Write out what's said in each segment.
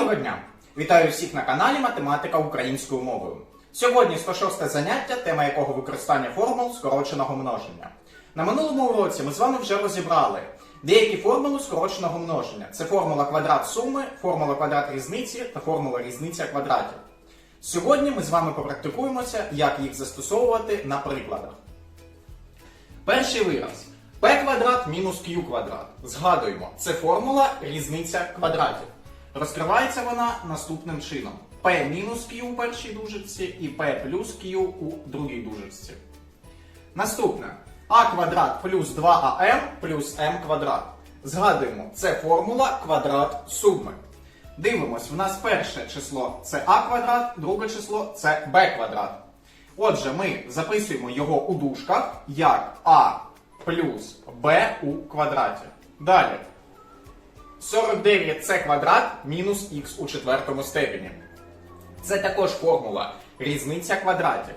Доброго дня! Вітаю всіх на каналі Математика українською мовою. Сьогодні 106 заняття, тема якого використання формул скороченого множення. На минулому уроці ми з вами вже розібрали деякі формули скороченого множення. Це формула квадрат суми, формула квадрат різниці та формула різниця квадратів. Сьогодні ми з вами попрактикуємося, як їх застосовувати на прикладах. Перший вираз. p квадрат мінус q квадрат. Згадуємо, це формула різниця квадратів. Розкривається вона наступним чином: p мінус q у першій дужечці і p плюс q у другій дужечці. Наступне а квадрат плюс 2am плюс m квадрат. Згадуємо, це формула квадрат суми. Дивимось, в нас перше число це а квадрат, друге число це b квадрат. Отже, ми записуємо його у дужках як а плюс b у квадраті. Далі. 49 це квадрат мінус х у четвертому степені. Це також формула різниця квадратів.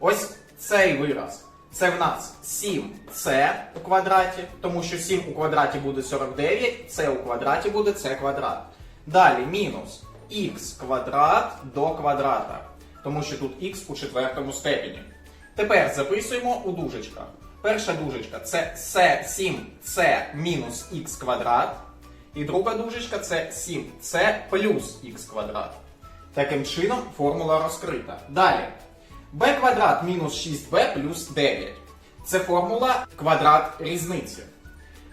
Ось цей вираз. Це в нас 7c у квадраті, тому що 7 у квадраті буде 49, c у квадраті буде c квадрат. Далі мінус х квадрат до квадрата, тому що тут х у четвертому степені. Тепер записуємо у дужечках. Перша дужечка це 7c мінус х квадрат. І друга дужечка це 7c плюс х квадрат. Таким чином формула розкрита. Далі. b квадрат мінус 6b плюс 9. Це формула квадрат різниці.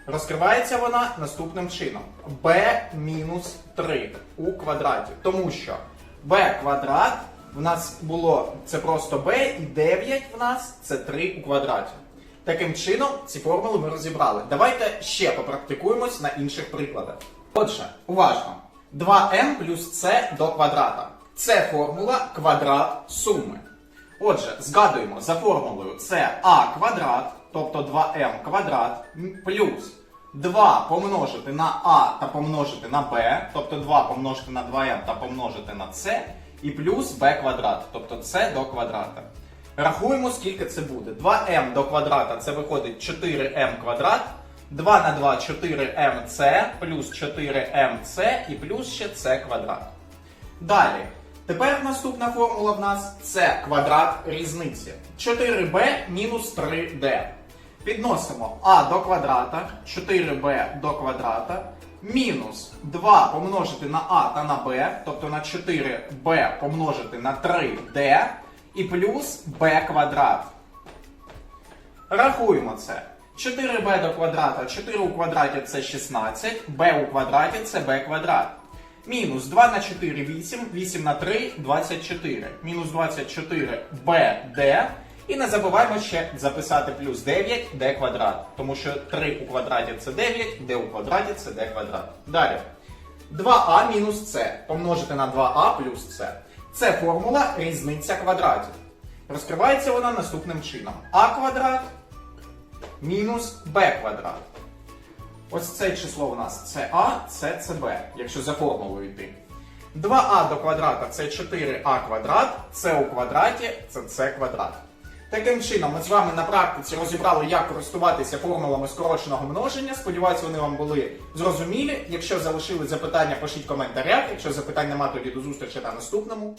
Розкривається вона наступним чином: b мінус 3 у квадраті. Тому що b квадрат в нас було це просто b, і 9 в нас це 3 у квадраті. Таким чином, ці формули ми розібрали. Давайте ще попрактикуємось на інших прикладах. Отже, уважно. 2m плюс c до квадрата. Це формула квадрат суми. Отже, згадуємо за формулою це а квадрат, тобто 2m квадрат, плюс 2 помножити на а та помножити на b, тобто 2 помножити на 2m та помножити на c, і плюс b квадрат, тобто c до квадрата. Рахуємо, скільки це буде. 2m до квадрата це виходить 4m квадрат. 2 на 2 4mc плюс 4mc і плюс ще c квадрат. Далі. Тепер наступна формула в нас це квадрат різниці. 4b мінус 3d. Підносимо а до квадрата, 4b до квадрата, мінус 2 помножити на а та на b, тобто на 4b помножити на 3d, і плюс b квадрат. Рахуємо це. 4b до квадрата, 4 у квадраті це 16, b у квадраті це b квадрат. Мінус 2 на 4 8, 8 на 3 24. Мінус 24 bd. І не забуваємо ще записати плюс 9 d квадрат. Тому що 3 у квадраті це 9, d у квадраті це d квадрат. Далі. 2а мінус c помножити на 2а плюс c. Це формула різниця квадратів. Розкривається вона наступним чином. а квадрат мінус b квадрат. Ось це число у нас це А, це це Б, якщо за формулою йти. 2а до квадрата це 4а квадрат, це у квадраті це С квадрат. Таким чином, ми з вами на практиці розібрали, як користуватися формулами скороченого множення. Сподіваюсь, вони вам були зрозумілі. Якщо залишили запитання, пишіть коментарях. Якщо запитань нема, тоді до зустрічі на наступному.